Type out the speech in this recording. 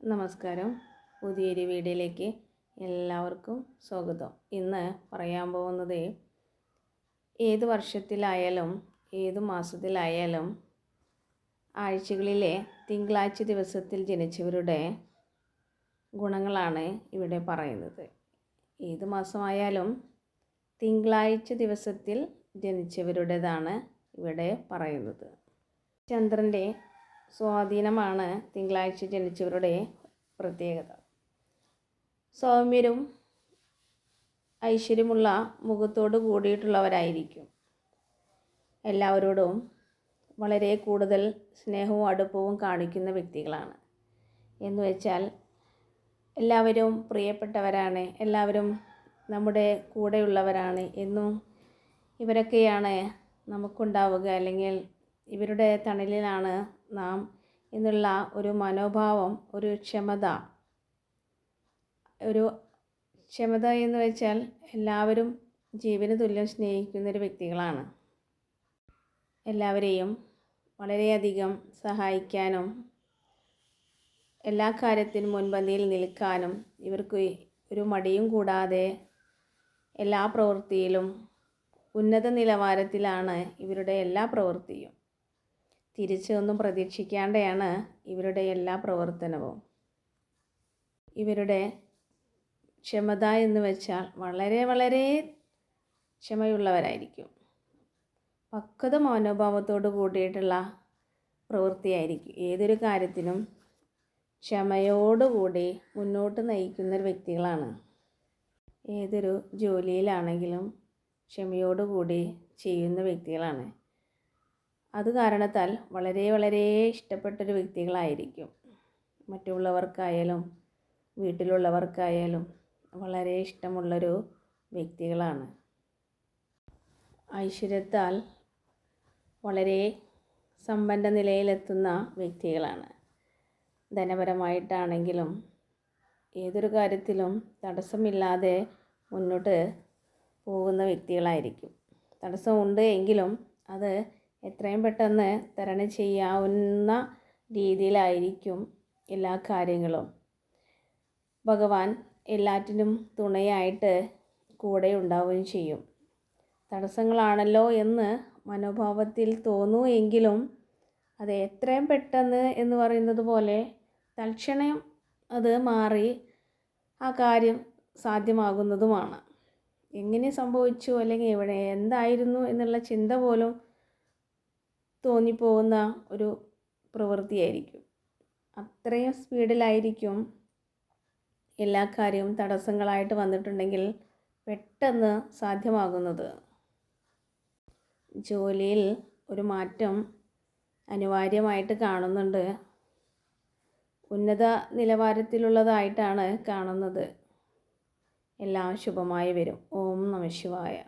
നമസ്കാരം. പുതിയൊരു വീഡിയോയിലേക്ക് എല്ലാവർക്കും സ്വാഗതം. ഇന്ന് പറയാൻ പോകുന്നത് ഏത് വർഷത്തിലായാലും ഏത് മാസത്തിലായാലും ആഴ്ചകളിലെ തിങ്കളാഴ്ച ദിവസത്തിൽ ജനിച്ചവരുടെ ഗുണങ്ങളാണ് ഇവിടെ പറയുന്നത്. ഏത് മാസമായാലും തിങ്കളാഴ്ച ദിവസത്തിൽ ജനിച്ചവരുടേതാണ് ഇവിടെ പറയുന്നത്. ചന്ദ്രന്റെ സ്വാധീനമാണ് തിങ്കളാഴ്ച ജനിച്ചവരുടെ പ്രത്യേകത. സൗമ്യരും ഐശ്വര്യമുള്ള മുഖത്തോട് കൂടിയിട്ടുള്ളവരായിരിക്കും. എല്ലാവരോടും വളരെ കൂടുതൽ സ്നേഹവും അടുപ്പവും കാണിക്കുന്ന വ്യക്തികളാണ്. എന്ന് വെച്ചാൽ എല്ലാവരും പ്രിയപ്പെട്ടവരാണ് എല്ലാവരും നമ്മുടെ കൂടെയുള്ളവരാണ് എന്നും ഇവരൊക്കെയാണ് നമുക്കുണ്ടാവുക അല്ലെങ്കിൽ ഇവരുടെ തണലിലാണ് നാം എന്നുള്ള ഒരു മനോഭാവം ഒരു ക്ഷമത. ഒരു ക്ഷമത എന്ന് വെച്ചാൽ എല്ലാവരും ജീവന് തുല്യം സ്നേഹിക്കുന്നൊരു വ്യക്തികളാണ്. എല്ലാവരെയും വളരെയധികം സഹായിക്കാനും എല്ലാ കാര്യത്തിനും മുൻപന്തിയിൽ നിൽക്കാനും ഇവർക്ക് ഒരു മടിയും കൂടാതെ എല്ലാ പ്രവൃത്തിയിലും ഉന്നത നിലവാരത്തിലാണ് ഇവരുടെ എല്ലാ പ്രവൃത്തിയും. തിരിച്ചൊന്നും പ്രതീക്ഷിക്കാതെയാണ് ഇവരുടെ എല്ലാ പ്രവർത്തനവും. ഇവരുടെ ക്ഷമത എന്ന് വെച്ചാൽ വളരെ വളരെ ക്ഷമയുള്ളവരായിരിക്കും. പക്വത മനോഭാവത്തോട് കൂടിയിട്ടുള്ള പ്രവൃത്തിയായിരിക്കും. ഏതൊരു കാര്യത്തിനും ക്ഷമയോടുകൂടി മുന്നോട്ട് നയിക്കുന്ന വ്യക്തികളാണ്. ഏതൊരു ജോലിയിലാണെങ്കിലും ക്ഷമയോടുകൂടി ചെയ്യുന്ന വ്യക്തികളാണ്. അത് കാരണത്താൽ വളരെ വളരെ ഇഷ്ടപ്പെട്ടൊരു വ്യക്തികളായിരിക്കും. മറ്റുള്ളവർക്കായാലും വീട്ടിലുള്ളവർക്കായാലും വളരെ ഇഷ്ടമുള്ളൊരു വ്യക്തികളാണ്. ഐശ്വര്യത്താൽ വളരെ സമ്പന്ന നിലയിലെത്തുന്ന വ്യക്തികളാണ്. ധനപരമായിട്ടാണെങ്കിലും ഏതൊരു കാര്യത്തിലും തടസ്സമില്ലാതെ മുന്നോട്ട് പോകുന്ന വ്യക്തികളായിരിക്കും. തടസ്സമുണ്ട് എങ്കിലും അത് എത്രയും പെട്ടെന്ന് തരണം ചെയ്യാവുന്ന രീതിയിലായിരിക്കും എല്ലാ കാര്യങ്ങളും. ഭഗവാൻ എല്ലാറ്റിനും തുണയായിട്ട് കൂടെ ഉണ്ടാവുകയും ചെയ്യും. തടസ്സങ്ങളാണല്ലോ എന്ന് മനോഭാവത്തിൽ തോന്നൂ എങ്കിലും അത് എത്രയും പെട്ടെന്ന് എന്ന് പറയുന്നത് പോലെ തൽക്ഷണം അത് മാറി ആ കാര്യം സാധ്യമാകുന്നതുമാണ്. എങ്ങനെ സംഭവിച്ചു അല്ലെങ്കിൽ എവിടെ എന്തായിരുന്നു എന്നുള്ള ചിന്ത പോലും തോന്നിപ്പോകുന്ന ഒരു പ്രവൃത്തിയായിരിക്കും. അത്രയും സ്പീഡിലായിരിക്കും എല്ലാ കാര്യവും തടസ്സങ്ങളായിട്ട് വന്നിട്ടുണ്ടെങ്കിൽ പെട്ടെന്ന് സാധ്യമാകുന്നത്. ജോലിയിൽ ഒരു മാറ്റം അനിവാര്യമായിട്ട് കാണുന്നുണ്ട്. ഉന്നത നിലവാരത്തിലുള്ളതായിട്ടാണ് കാണുന്നത്. എല്ലാം ശുഭമായി വരും. ഓം നമ ശിവായ.